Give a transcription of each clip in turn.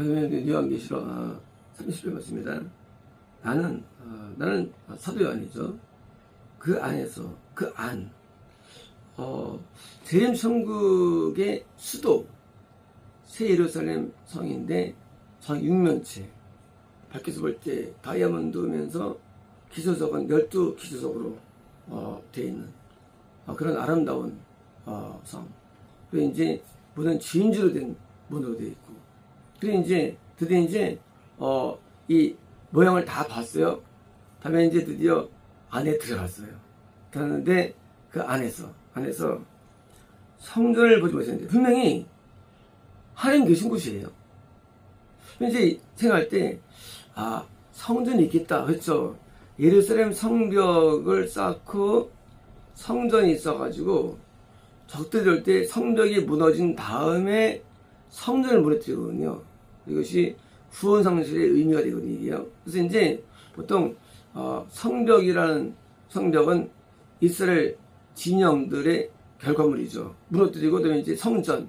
박영현 요한계시록 아, 30절 맞습니다. 나는 어, 나는 사도 요한이죠. 그 안에서 그 안, 어, 재림 천국의 수도 새 예루살렘 성인데 성 육면체 밖에서 볼 때 다이아몬드면서 기초석은 열두 기초석으로 어, 되어 있는 어, 그런 아름다운 어, 성. 그리고 이제 문은 주인주로 된 문으로 되어 있고 그리고 이제 드디어 이제 어, 이 모양을 다 봤어요. 다음에 이제 드디어 안에 들어갔어요. 들어갔는데 그 안에서 안에서 성전을 보지 못했는데 분명히 하나님 계신 곳이에요. 이제 생각할 때, 아, 성전이 있겠다. 그렇죠. 예루살렘 성벽을 쌓고 성전이 있어가지고 적들이 올 때 성벽이 무너진 다음에 성전을 무너뜨리거든요. 이것이 후원 상실의 의미가 되거든요. 그래서 이제 보통 어, 성벽이라는 성벽은 이스라엘 진영들의 결과물이죠. 무너뜨리고 그다음에 이제 성전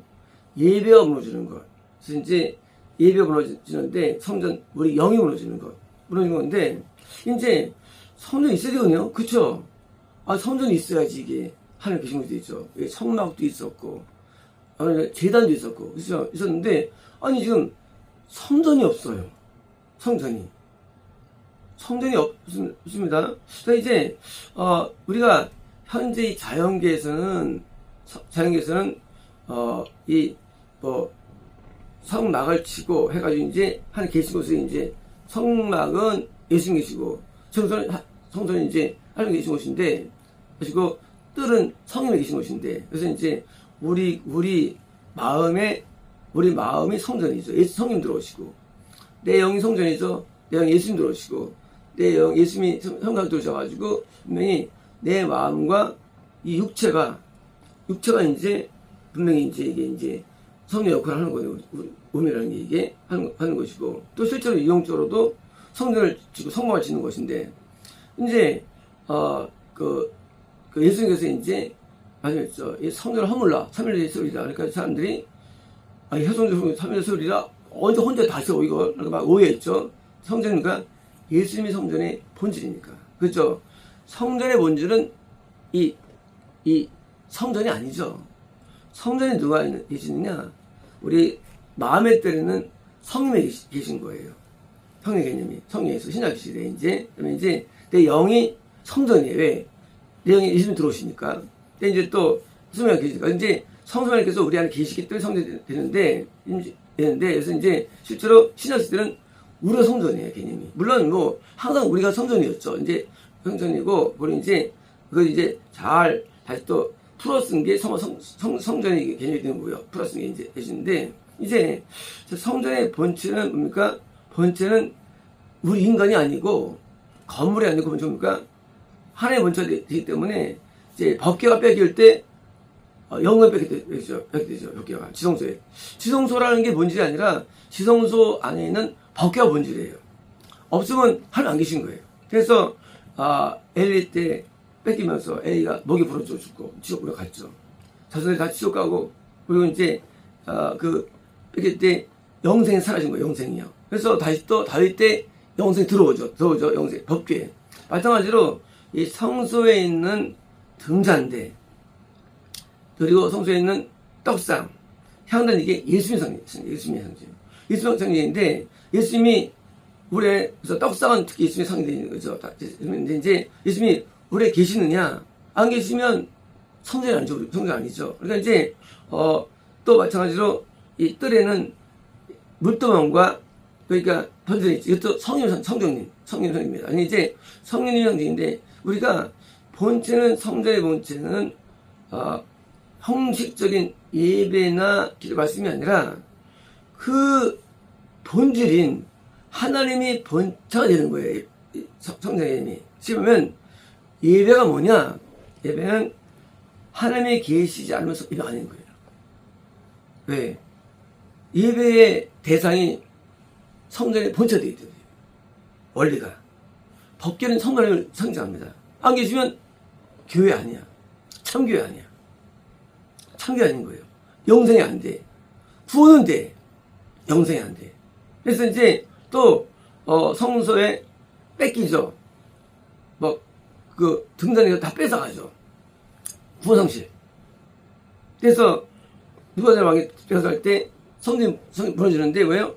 예배가 무너지는 것. 그래서 이제 예배가 무너지는데 성전 우리 영이 무너지는 것. 무너지는 건데 이제 성전이 있어야 되거든요. 그쵸? 아 성전이 있어야지 이게 하늘 계신 곳도 있죠. 예, 성막도 있었고 아, 재단도 있었고 그죠? 있었는데 아니 지금 성전이 없어요. 성전이. 성전이 없, 없습니다. 자, 이제, 어, 우리가 현재 이 자연계에서는, 서- 자연계에서는, 어, 이, 뭐, 성막을 치고 해가지고 이제 한 계신 곳에 이제 성막은 예수님 계시고, 성전은, 하- 성전은 이제 하나님 계신 곳인데, 그리고 뜰은 성인이 계신 곳인데, 그래서 이제 우리, 우리 마음에, 우리 마음이 성전이죠. 예수 성님 들어오시고, 내 영이 성전이죠. 내 영이 예수님 들어오시고, 내 영, 예수님이 성- 성각 들어오셔가지고, 분명히 내 마음과 이 육체가, 육체가 이제, 분명히 이제 이게 이제 성령 역할을 하는 거예요. 우리 몸이라는 게 이게 하는, 하는 것이고, 또 실제로 이용적으로도 성전을 지고 성막을 짓는 것인데, 이제, 어, 그, 그 예수님께서 이제, 말씀했죠. 이 성전을 허물라. 3일의 세우리라. 그러니까 사람들이, 아, 혜성전 3일의 세우리라. 언제 혼자 다 세워, 이거. 막 오해했죠. 성전이니까 예수님이 성전의 본질이니까. 그렇죠? 성전의 본질은 이, 이 성전이 아니죠. 성전에 누가 계시느냐? 우리 마음에 때리는 계시- 계신 거예요. 성의 개념이 성령에서 신약 시대에 이제 그러면 이제 내 영이 성전이에요. 왜? 내 영이 예수님 들어오시니까. 근데 이제 또 성령이 계시니까 이제 성소님께서 우리 안에 계시기 때문에 성전이 되는데 되는데 그래서 이제 실제로 시대는 우리가 성전이에요 개념이. 물론 뭐 항상 우리가 성전이었죠. 이제 성전이고 우리 이제 그걸 이제 잘 다시 또 풀어 쓴 게 성, 성, 성, 성전의 개념이 되는 거고요. 풀어 쓴 게 이제 되시는데 이제 저 성전의 본체는 뭡니까? 본체는 우리 인간이 아니고 건물이 아니고 뭡니까? 하나의 본체가 되기 때문에 이제 법계가 뺏길 때 어, 영을 뺏게 되죠. 뺏게 되죠. 법계가 지성소에. 지성소라는 게 본질이 아니라 지성소 안에 있는 법계가 본질이에요. 없으면 하나님 안 계신 거예요. 그래서 아, 엘리 때 뺏기면서 엘리가 목이 부러져 죽고 지옥으로 갔죠. 자손이 다 지옥 가고 그리고 이제 아, 그 뺏길 때 영생이 사라진 거예요. 영생이요. 그래서 다시 또 다윗 때 영생이 들어오죠. 들어오죠. 영생 법궤. 마찬가지로 이 성소에 있는 등잔대 그리고 성소에 있는 떡상 향단 이게 예수님의 성 예수님의 성지 예수님의 성지인데 예수님이 우리의 그래서 떡상은 특히 예수님의 되는 거죠. 다 예수님인데 이제 예수님이 우리에 계시느냐 안 계시면 성전이 아니죠. 우리 성전 아니죠. 그러니까 이제 어, 또 마찬가지로 이 뜰에는 물도망과 그러니까 번전이 있죠. 이것도 성령 성령님 성령 성입니다. 아니 이제 성령님 상징인데 우리가 본체는 성전의 본체는 어, 형식적인 예배나 기도 말씀이 아니라 그 본질인 하나님이 본체가 되는 거예요. 이 성- 성전의 이름이. 지금 보면 예배가 뭐냐? 예배는 하나님이 계시지 않으면서 예배 아닌 거예요. 왜? 예배의 대상이 성전의 되기 때문에 원리가 법계는 성전을 상징합니다. 안 계시면 교회 아니야. 참교회 아니야. 아닌 거예요. 영생이 안 돼. 구원은 돼. 영생이 안 돼. 그래서 이제 또 어, 성소에 뺏기죠. 뭐 그 등단에 다 뺏어가죠. 부성실. 그래서 누가 왕이 뺏어갈 때 성전 성전 무너지는데 왜요?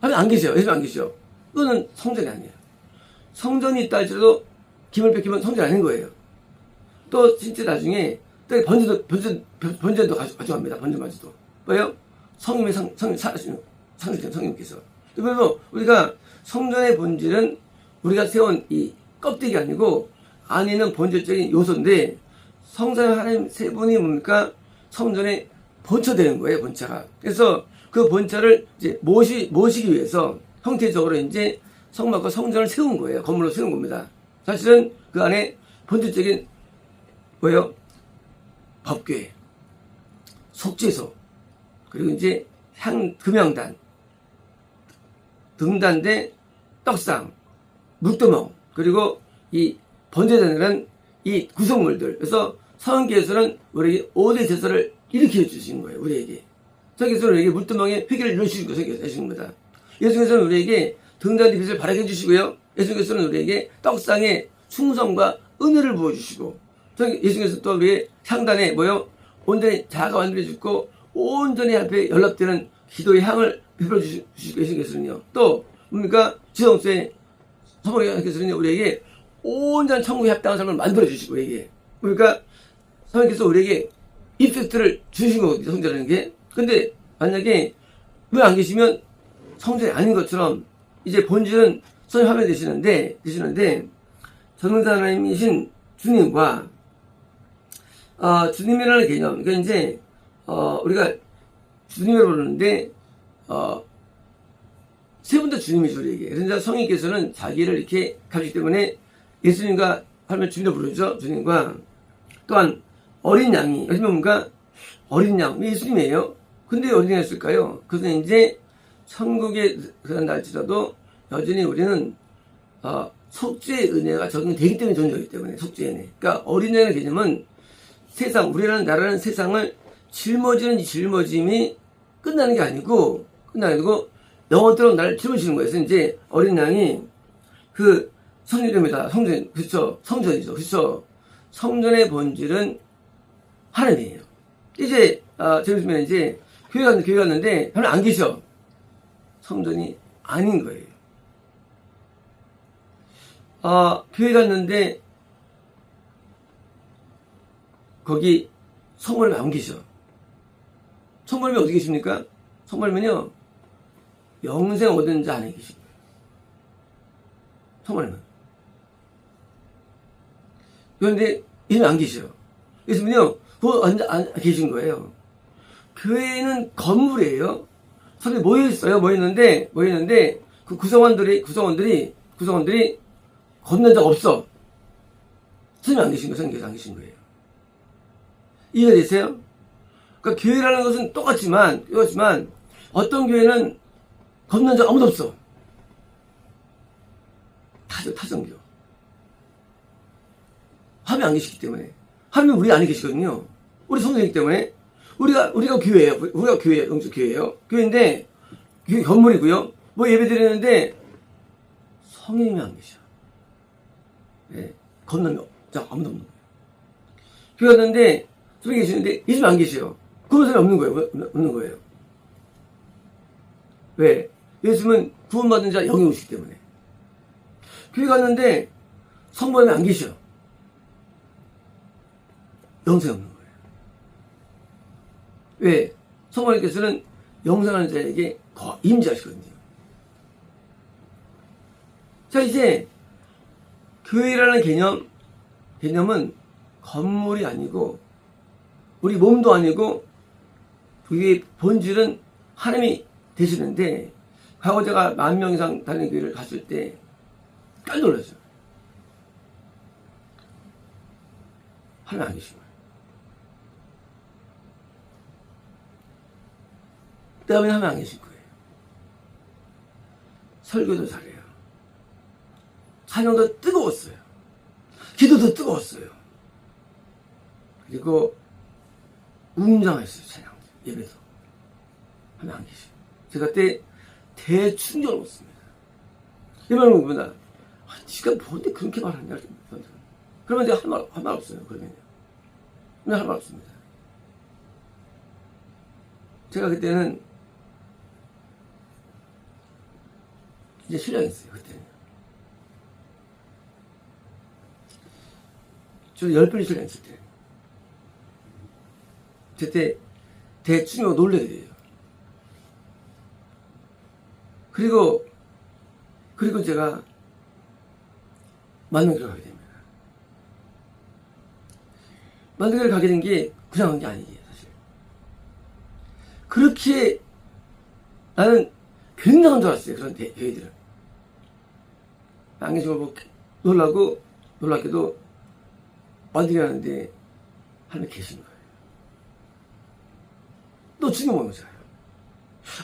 하나님 안 계셔요. 예수님 안 계셔. 그거는 성전이 아니에요. 성전이 있다 할지라도 김을 뺏기면 성전이 아닌 거예요. 또 진짜 나중에 또 번제도 번제 번제도 가져, 가져갑니다. 번제 마저도. 왜요? 성님의 상 성님 사시는 상주된 성님께서. 그래서 우리가 성전의 본질은 우리가 세운 이 껍데기 아니고 안에는 본질적인 요소인데 성전 하나님 세 분이 뭡니까? 성전에 본처 되는 거예요 본처가. 그래서 그 본처를 이제 모시 모시기 위해서 형태적으로 이제 성막과 성전을 세운 거예요. 건물로 세운 겁니다. 사실은 그 안에 본질적인 뭐예요 법궤 속죄소 그리고 이제 향 금양단 등단대 떡상 물두멍 그리고 이 번제단이라는 이 구성물들. 그래서 성경께서는 우리에게 5대 제사를 일으켜 주신 거예요 우리에게. 성경께서는 우리에게 물두멍에 회개를 이루시는 거 겁니다. 예수께서는 우리에게 등단의 빛을 발하게 해주시고요. 예수께서는 우리에게 떡상의 충성과 은혜를 부어주시고 예수께서 또 우리의 향단에 뭐요 온전히 자아가 완전히 죽고 온전히 앞에 연락되는 기도의 향을 베풀어 주시고 예수께서는요. 또 뭡니까? 지성소에 성령께서는 우리에게 온전한 천국에 합당한 삶을 만들어 주시고 우리에게. 그러니까? 성령께서 우리에게 이펙트를 주신 거거든요 성전이라는 게. 근데 만약에 왜 안 계시면 성전이 아닌 것처럼 이제 본질은 성령 화면 되시는데 되시는데 전능자 하나님이신 주님과 어, 주님이라는 개념. 그러니까 이제 어, 우리가 주님을 부르는데 어, 세 분 다 주님이죠 우리에게 그래서 성인께서는 자기를 이렇게 가지기 때문에 예수님과 하면 주님을 부르죠 주님과. 또한 어린 양이 어린 뭔가 어린 양 예수님이에요. 근데 어린 양이었을까요? 그것은 이제 천국에 할지라도 여전히 우리는 어, 속죄의 은혜가 적용되기 때문에 존재하기 때문에 속죄의 은혜. 그러니까 어린 양의 개념은 세상 우리라는 나라는 세상을 짊어지는 이 짊어짐이 끝나는 게 아니고 끝나는 게 아니고 영원토록 나를 짊어지는 거예요. 그래서 이제 어린 양이 그 성전입니다. 성전 그렇죠. 성전이죠. 그렇죠. 성전의 본질은 하나님이에요. 이제 아, 재밌으면 이제 교회 갔는데 교회 갔는데 하나님 안 계셔. 성전이 아닌 거예요. 아, 교회 갔는데 거기 성모님이 안 계셔. 성모님이 어디 계십니까? 성모님은요, 영생 얻은 자 안에 계십니다. 성모님은. 그런데 이는 안 계셔. 예수님은요, 그거 안, 안 계신 거예요. 교회는 건물이에요. 사람들이 모여있어요. 모였는데, 모였는데, 그 구성원들이, 구성원들이, 구성원들이 걷는 자 없어. 스님이 안 계신 거예요. 성경에서 안 계신 거예요. 이해가 되세요? 그러니까 교회라는 것은 똑같지만, 똑같지만, 어떤 교회는 걷는 자 아무도 없어. 타죠, 타정교. 하나님 안 계시기 때문에. 하나님 우리 안에 계시거든요. 우리 성도이기 때문에. 우리가, 우리가 교회예요. 우리가 교회예요. 영적 교회예요. 교회인데, 교회 건물이고요. 뭐 예배 드리는데, 성령님이 안 계셔. 네. 건너면 자 아무도 없는 거예요. 교회 갔는데, 저기 계시는데, 예수님 안 계세요. 그런 사람이 없는 거예요. 왜? 없는 거예요. 왜? 예수님은 구원받은 자 영이 오시기 때문에. 교회 갔는데 성모님이 안 계셔. 영생 없는 거예요. 왜? 성모님께서는 영생하는 자에게 더 임재하시거든요. 자, 이제 교회라는 개념, 개념은 건물이 아니고 우리 몸도 아니고 그게 본질은 하나님이 되시는데 과거 제가 만 명 이상 다니는 교회를 갔을 때 깜짝 놀랐어요. 하나님 안 거예요. 때문에 하나님 안 계신 거예요. 설교도 잘해요. 찬양도 뜨거웠어요. 기도도 뜨거웠어요. 그리고 웅장했어요, 찬양. 예배도. 하나님 안 계셔. 제가 그때 대충격을 먹습니다. 이 말은 뭐냐? 아, 지가 뭔데 그렇게 말하냐? 그러면 내가 할 말, 할 말 없어요. 그러면요. 그냥 할말 없습니다. 제가 그때는 이제 신랑했어요. 그때는. 저는 열 번이 신랑했을 때. 그때 대충 놀래야 돼요. 그리고 그리고 제가 만능교를 가게 됩니다. 만능교를 가게 된 게 그냥 한 게 아니에요, 사실. 그렇게 나는 굉장한 줄 알았어요, 그런 대, 대회들은. 안경식을 보고 놀라고, 놀랍게도 만들이 하는데 하나님 계신 거예요. 또건 뭐잖아요.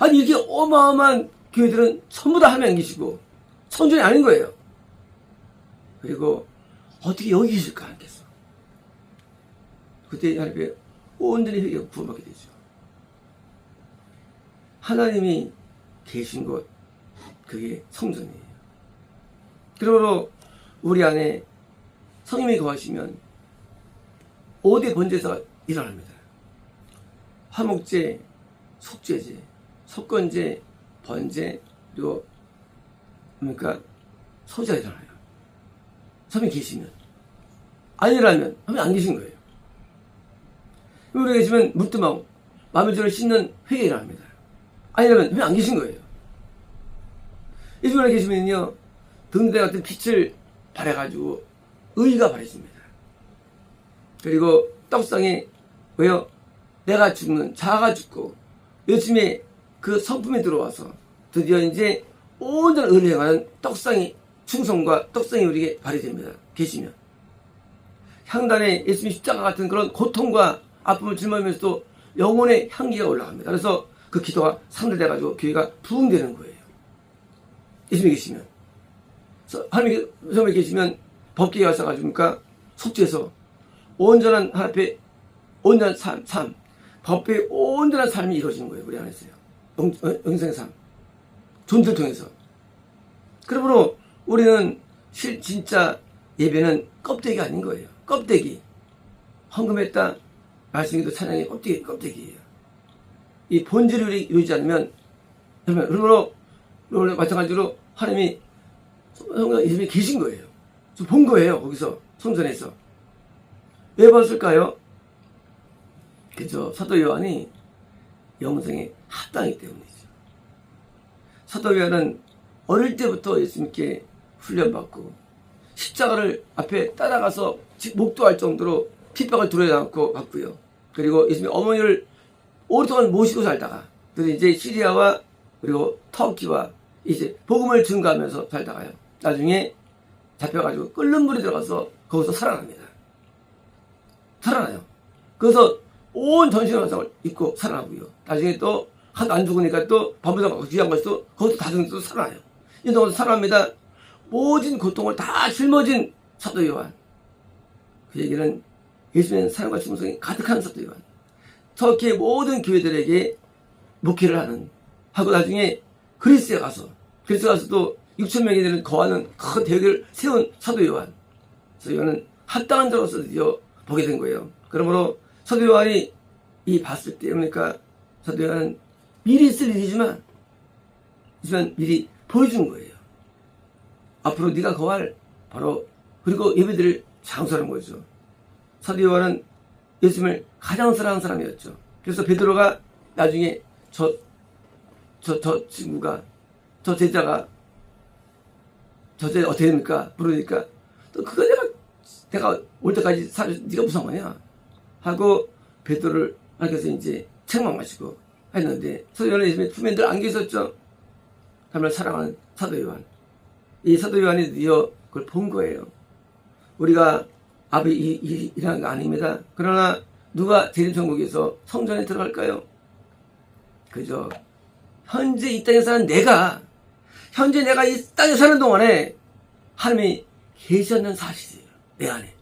아니, 이렇게 어마어마한 교회들은 전부 다 하나님 안 계시고, 성전이 아닌 거예요. 그리고 어떻게 여기 계실까 하나님께서. 그때 하나님께 온전히 회개하고 구원받게 되죠. 하나님이 계신 곳, 그게 성전이에요. 그러므로 우리 안에 성님이 거하시면 오대 번제가 일어납니다. 화목제, 속죄제, 속건제, 번제, 그리고 그러니까 일어나요. 성이 계시면. 아니라면 하면 안 계신 거예요. 우리가 계시면 물두멍, 마음의 죄를 씻는 회개가 일어납니다. 아니라면 하면 안 계신 거예요. 예수님에 계시면요, 등대 같은 빛을 발해가지고 의가 발해집니다. 그리고 떡상에 왜요? 내가 죽는 자아가 죽고 요즘에 그 성품에 들어와서 드디어 이제 온전한 의를 행하는 떡상의 충성과 떡상이 우리에게 발휘됩니다. 계시면. 향단에 예수님 십자가 같은 그런 고통과 아픔을 짊어지면서도 영혼의 향기가 올라갑니다. 그래서 그 기도가 상달돼가지고 교회가 부흥되는 거예요. 예수님이 계시면. 하나님이 섬에 계시면 법계에 와서 가지고니까 속죄해서 온전한 하나님 앞에 온전한 삶, 삶, 법계의 온전한 삶이 이루어지는 거예요. 우리 안에서요. 영, 어, 영생의 삶. 존재를 통해서. 그러므로 우리는 실, 진짜 예배는 껍데기가 아닌 거예요. 껍데기. 헌금했다. 말씀기도 찬양이 껍데기, 껍데기예요. 이 본질을 이루지 않으면, 그러므로, 여러분, 마찬가지로 하나님이 성경 예수님이 계신 거예요. 저본 거예요. 거기서, 성전에서. 왜 봤을까요? 그죠. 사도 요한이 영생에 합당이기 때문이죠. 사도 요한은 어릴 때부터 예수님께 훈련받고 십자가를 앞에 따라가서 목도할 정도로 핍박을 두려워지 않고 받고요. 그리고 예수님의 어머니를 오랫동안 모시고 살다가 그래서 이제 시리아와 그리고 터키와 이제 복음을 증가하면서 살다가요. 나중에 잡혀가지고 끓는 물에 들어가서 거기서 살아납니다. 살아나요. 그래서 온 전신 화상을 입고 살아나고요. 나중에 또 하도 안 죽으니까 또 밤부터 귀한 것도 거기서 다정히 또 살아나요. 이 동안 살아납니다. 모든 고통을 다 짊어진 사도 요한. 그 얘기는 예수님의 사랑과 충성이 가득한 사도 요한. 터키의 모든 교회들에게 목회를 하는 하고 나중에 그리스에 가서 그리스에 가서도 6천 명이 되는 거하는 큰 대회를 세운 사도 요한. 그래서 요한은 합당한 자로서 드디어 보게 된 거예요. 그러므로 요한이 이 봤을 때 그러니까 요한은 미리 있을 일이지만 하지만 미리 보여준 거예요. 앞으로 네가 거할 바로 그리고 예배들을 장수하는 거죠. 요한은 예수님을 가장 사랑하는 사람이었죠. 그래서 베드로가 나중에 저 저, 저 친구가, 저 제자가, 저 제자 어떻게 됩니까? 부르니까, 또 그거 내가, 내가 올 때까지 사, 네가 무슨 상관이야? 하고, 베드로를, 그래서 이제 책망 마시고 했는데, 사도 요한의 예수님의 늘 안겨 있었죠? 하나님을 사랑하는 사도 요한. 이 사도 요한이 드디어 그걸 본 거예요. 우리가 아비 이, 이, 일하는 거 아닙니다. 그러나 누가 재림천국에서 성전에 들어갈까요? 그죠? 현재 이 땅에 사는 내가 현재 내가 이 땅에 사는 동안에 하나님이 계셨는 사실이에요. 내 안에.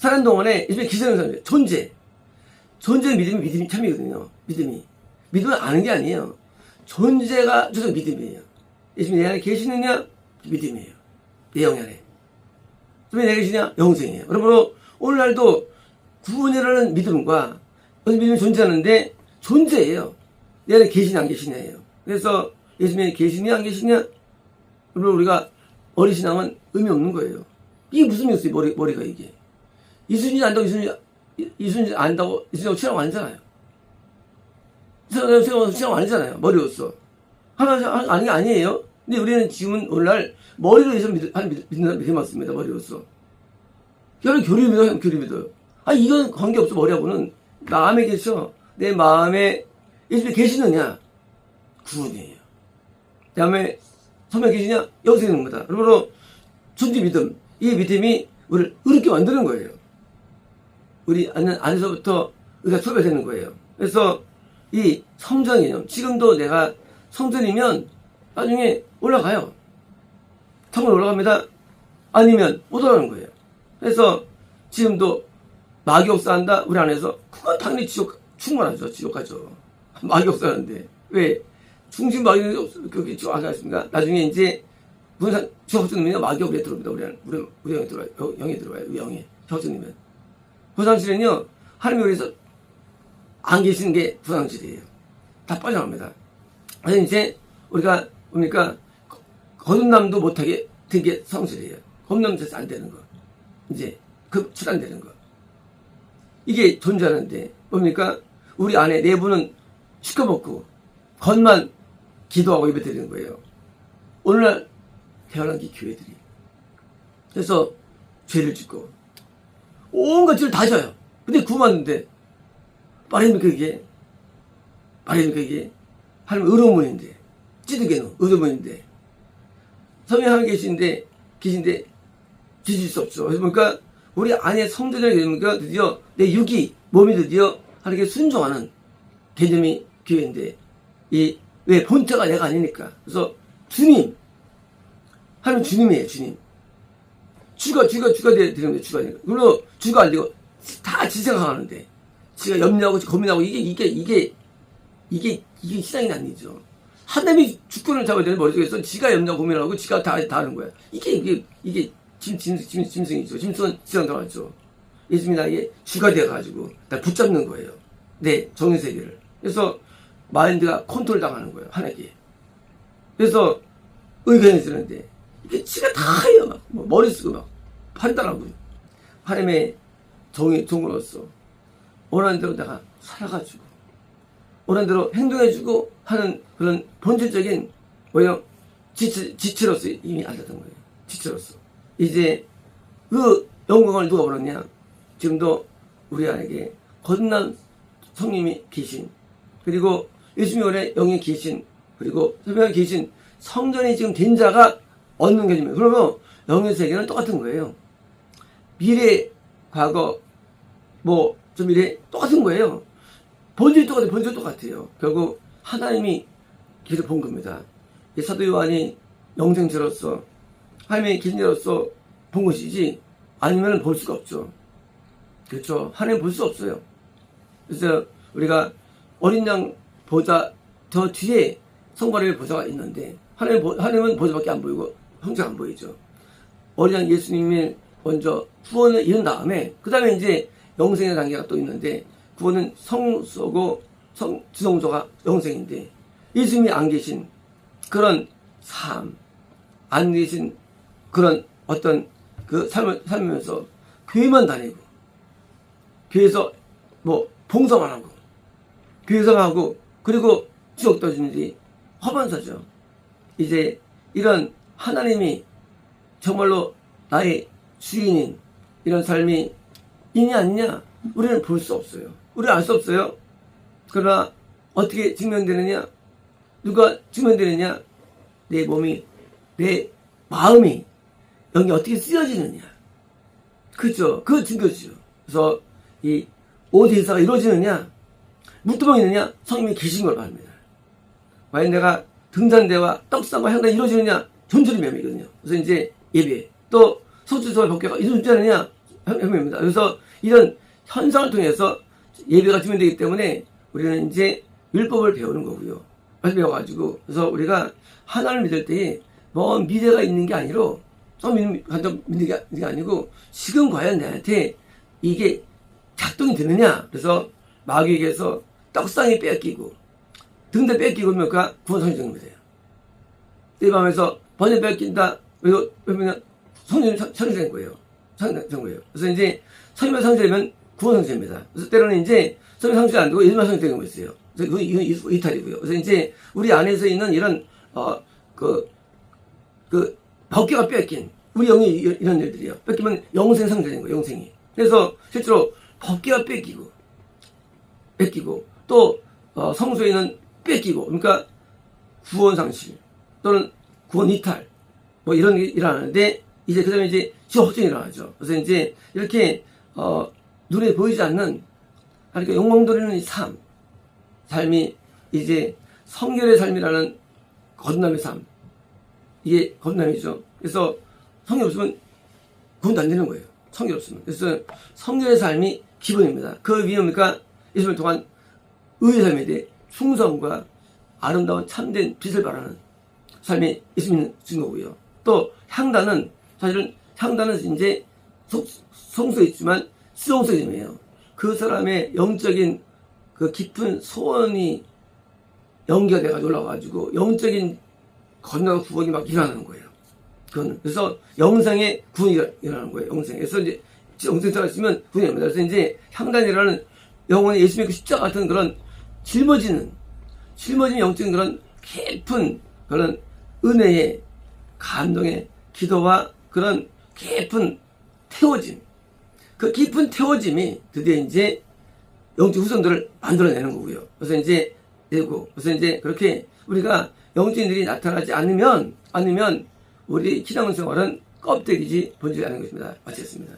사는 동안에 기성의 사람 존재. 존재 믿음이 믿음이 참이거든요. 믿음이. 믿음을 아는 게 아니에요. 존재가 저도 믿음이에요. 예수님이 내 안에 계시느냐? 믿음이에요. 내 영이 안에. 주님이 내 계시냐? 영생이에요. 그러므로 오늘날도 구원이라는 믿음과 어떤 믿음이 존재하는데 존재예요. 내 안에 계시냐 안 계시냐예요. 그래서 예수님이 계시냐 안 계시냐? 그러면 우리가 머리 신앙은 의미 없는 거예요. 이게 무슨 의미 있어요? 머리, 머리가 이게. 이순신 안다고 이순신, 이순신 안다고 이순신하고 친하고 아니잖아요. 친하고 친하고 아니잖아요. 머리로서. 하나 아는 게 아니에요. 근데 우리는 지금은 오늘날 머리로 해서 믿는 믿음 맞습니다. 머리로서. 여러분 교리 믿어요. 형 교리 믿어요. 아 이건 관계없어 머리하고는 마음에 계셔. 내 마음에 예수님이 계시느냐? 구원이에요. 그 다음에 성령 계시냐? 영생이 있는 거다. 그러므로 존재 믿음. 이 믿음이 우리를 의롭게 만드는 거예요. 우리 안에, 안에서부터 우리가 초배되는 거예요. 그래서 이 성전 개념. 지금도 내가 성전이면 나중에 올라가요. 성전 올라갑니다. 아니면 못 올라가는 거예요. 그래서 지금도 마귀역사 한다 우리 안에서 그건 당연히 지옥 충분하죠 지옥 가죠 마귀역사 하는데 왜 중심 마귀는 그렇게 지옥 안 가겠습니까 나중에 이제 문산 주학생님이 마귀역에 들어옵니다 우리 안 우리 우리 영에 들어와요 영- 영에 들어와요 영에 주학생님은 부상실은요 하나님이 그래서 안 계시는 게 부상실이에요. 다 빠져나갑니다. 그래서 이제 우리가 뭡니까 거- 거듭남도 못하게 된 게 성실이에요. 거듭남 돼서 안 되는 거. 이제 그 출안되는 거. 이게 존재하는데 뭡니까? 우리 안에 내부는 시커멓고 겉만 기도하고 예배 드리는 거예요. 오늘날 태어난 이 교회들이. 그래서 죄를 짓고 온갖 죄를 다 져요. 근데 구원받는데 말입니까 이게? 말입니까 이게? 하나님 의로문인데 찌르게는 의로문인데 성령 하나 계신데 계신데 지질 수 없죠. 그래서 그러니까 우리 안에 성전을 되니까 드디어 내 육이 몸이 드디어 하나님께 순종하는 개념이 교회인데 이 왜 본체가 내가 아니니까 그래서 주님 하나님 주님이에요 주님 주가 주가 주가 되는 거예요 주가 되는 거 물론 주가 안 되고 다 지 생각하는데 지가 염려하고 고민하고 이게 이게 이게 이게 이게 시장이 아니죠 하나님이 주권을 잡아야 되는 머릿속에서 지가 염려 고민하고 지가 다, 다 하는 거야 이게 이게 이게 짐, 짐, 짐, 짐승이죠. 짐승은 지상 들어갔죠. 예수님이 나에게 주가 되어가지고 나 붙잡는 거예요. 내 정세계를. 그래서 마인드가 컨트롤 당하는 거예요. 하나님께. 그래서 의견이 드는데 지가 다 해요. 막. 뭐 머리 쓰고 막 판단하고. 하나님의 정의, 종으로서 원하는 대로 내가 살아가지고 원하는 대로 행동해주고 하는 그런 본질적인 뭐요 지체, 지체로서 이미 알았던 거예요. 지체로서. 이제 그 영광을 누가 벌었냐? 지금도 우리 안에게 거듭난 성님이 계신 그리고 예수님이 원래 영에 계신 그리고 설명에 계신 성전이 지금 된 자가 얻는 개념이에요. 그러면 영의 세계는 똑같은 거예요. 미래, 과거, 뭐, 좀 미래 똑같은 거예요. 본질이 똑같아요. 본질이 똑같아요. 결국 하나님이 계속 본 겁니다. 이 사도 요한이 영생자로서 하나님의 기준으로서 본 것이지 아니면 볼 수가 없죠. 그렇죠. 하나님 볼 수 없어요. 그래서 우리가 어린 양 보좌 저 뒤에 성과의 보좌가 있는데 하나님 보- 하나님은 보좌밖에 안 보이고 형제가 안 보이죠. 어린 양 예수님이 먼저 구원을 이룬 다음에 그 다음에 이제 영생의 단계가 또 있는데 구원은 성소고 성 지성소가 영생인데 예수님이 안 계신 그런 삶, 안 계신 그런 어떤 그 삶을 살면서 교회만 다니고 교회에서 뭐 봉사만 하고 교회에서만 하고 그리고 지옥 떠주는 일이 허반사죠. 이제 이런 하나님이 정말로 나의 주인인 이런 삶이 있냐 아니냐 우리는 볼 수 없어요. 우리는 알 수 없어요. 그러나 어떻게 증명되느냐? 누가 증명되느냐? 내 몸이 내 마음이 여기 어떻게 쓰여지느냐. 그죠. 그 증거죠. 그래서 이 오대사가 이루어지느냐, 물두멍이 있느냐, 성님이 계신 걸 말합니다. 만약 내가 등잔대와 떡상과 향단이 이루어지느냐, 존재의 명이거든요. 그래서 이제 예배, 또 소주소의 법계가 이루어지느냐, 혐의입니다. 그래서 이런 현상을 통해서 예배가 증명되기 때문에 우리는 이제 율법을 배우는 거고요. 배워가지고 그래서 우리가 하나님을 믿을 때뭐 미래가 있는 게 아니로 좀 믿는 완전 믿는 게- 아니고 지금 과연 내한테 이게 작동이 되느냐 그래서 마귀에게서 떡상이 뺏기고 등대 뺏기고 뭡니까 구원 성경입니다. 이 밤에서 번역 뺏긴다 왜요? 왜냐면 성령이 성생된 거예요. 성생된 거예요. 그래서 이제 성령만 성생되면 구원 성생입니다. 그래서 때로는 이제 성령 성생 안 되고 일만 성생되는 거 있어요. 그래서 그 이탈이고요. 그래서 이제 우리 안에서 있는 이런 어그 그 법계가 뺏긴 우리 영이 이- 이런 일들이요. 뺏기면 영생 상태된 거예요. 영생이. 그래서 실제로 법계가 뺏기고 뺏기고 또 어, 성소에는 뺏기고 그러니까 구원 상실 또는 구원 이탈 뭐 이런 게 일어나는데 이제 그 다음에 이제 지옥 확정이 일어나죠. 그래서 이제 이렇게 어, 눈에 보이지 않는 그러니까 이삶 삶이 이제 성결의 삶이라는 거듭남의 삶 이게 거듭남이죠. 그래서 성결 없으면 구원도 안 되는 거예요. 성결 없으면. 그래서 성결의 삶이 기본입니다. 그 위에 뭡니까? 예수님 동안 의의 삶에 대해 충성과 아름다운 참된 빛을 발하는 삶이 예수님 증거고요. 또 향단은 사실은 향단은 이제 속, 성소에 있지만 수용성이에요. 그 사람의 영적인 그 깊은 소원이 연기가 돼가지고 올라와가지고 영적인 건너가 구원이 막 일어나는 거예요. 그건 그래서 영생의 구원이 일어- 일어나는 거예요. 영생. 그래서 이제 영생 살았으면 구원이 됩니다. 그래서 이제 향단이라는 영혼의 예수님의 그 십자가 같은 그런 짊어지는 짊어진 영적인 그런 깊은 그런 은혜의 감동의 기도와 그런 깊은 태워짐 그 깊은 태워짐이 드디어 이제 영적 후손들을 만들어내는 거고요. 그래서 이제 되고 그래서 이제 그렇게 우리가 영적인들이 나타나지 않으면 않으면 우리 기당 생활은 껍데기지 본질이 아닌 것입니다. 마치겠습니다.